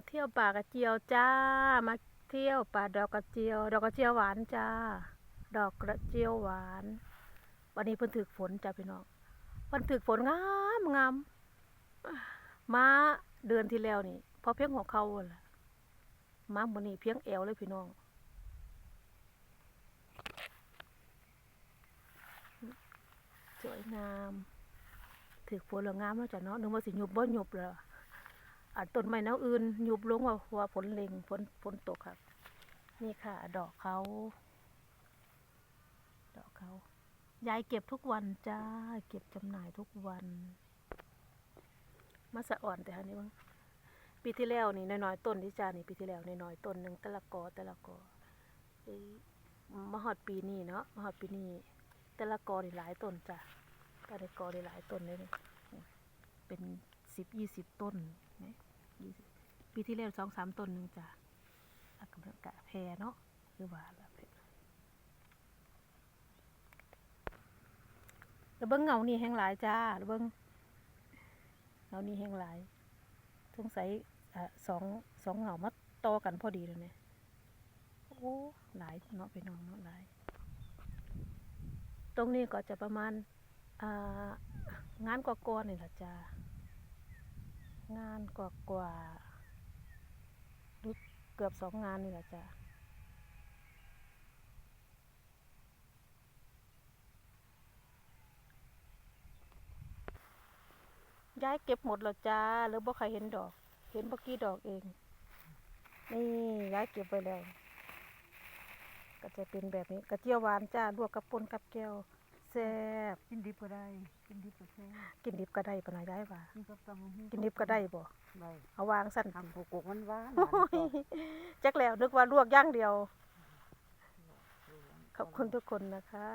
มาเที่ยวป่ากระเจียวจ้า มาเที่ยวป่าดอกกระเจียว ดอกกระเจียวหวานจ้า ดอกกระเจียวหวาน วันนี้เพิ่นถึกฝนจ้าพี่น้องเพิ่นถึกฝนงามงามมาเดือนที่แล้วนี่พอเพียงหัวเขาหั่นล่ะมามื้อนี้เพียงแอวเลยพี่น้องสวยงามถึกฝนแล้วงามแล้วจ้ะเนาะนึกว่าสิหยุบบ่หยุบแล้วอัน ต้นไม้แนวอื่นหยุบลงว่าว่าฝนเล็งฝนฝนตกครับ นี่ค่ะ ดอกเขาดอกเขายายเก็บทุกวันจ้า เก็บจำหน่ายทุกวันมาสะอ่อนแต่ฮะนี่มั้งปีที่แล้วนี่น้อยๆต้นที่จ้านี่ปีที่แล้วน้อยๆต้นหนึ่งต่ละกอต่ละกอเอ้มาฮอดปีนี้เนาะมาฮอดปีนี้ต่ละกอนี่หลายต้นจ้ะต่ละกอนี่หลายต้นเลยเป็นสิบยี่สิบต้นนะยี่ ปีที่แล้วสองสามต้นหนึ่งจ้ะอากาศกะแพรเนาะคือว่าละแพรแล้วเบิ้งเงานี่แห้งหลายจ้าแล้วเบิ้งเงานี่แห้งหลายสงสัยสองสองเงามาต่อกันพอดีเลยเนี่ยโอ้หลายเนาะพี่น้องเนาะหลาย ตรงนี้ก็จะประมาณางานกว่าๆนี่แหละจ้างานกว่าๆ หรือเกือบสองงานนี่แหละจ้าย้ายเก็บหมดแล้วจ้าหรือบ่ใครเห็นดอก เห็นเมื่อกี้ดอกเอง นี่ย้ายเก็บไปแล้ว ก็จะเป็นแบบนี้กระเจียวหวานจ้าลวกกับปนกับแก้ว ซ่บกินดิบก็ได้ กินดิบก็แซ่บกินดิบก็ได้ปะนะยายว่ากินกับตำบักหุ่งกินดิบก็ได้บ่ได้เอาวางสั้นทำผูกกมันหวานโอ้ยจักแล้วนึกว่าลวกอย่างเดียวขอบคุณทุกคนนะคะ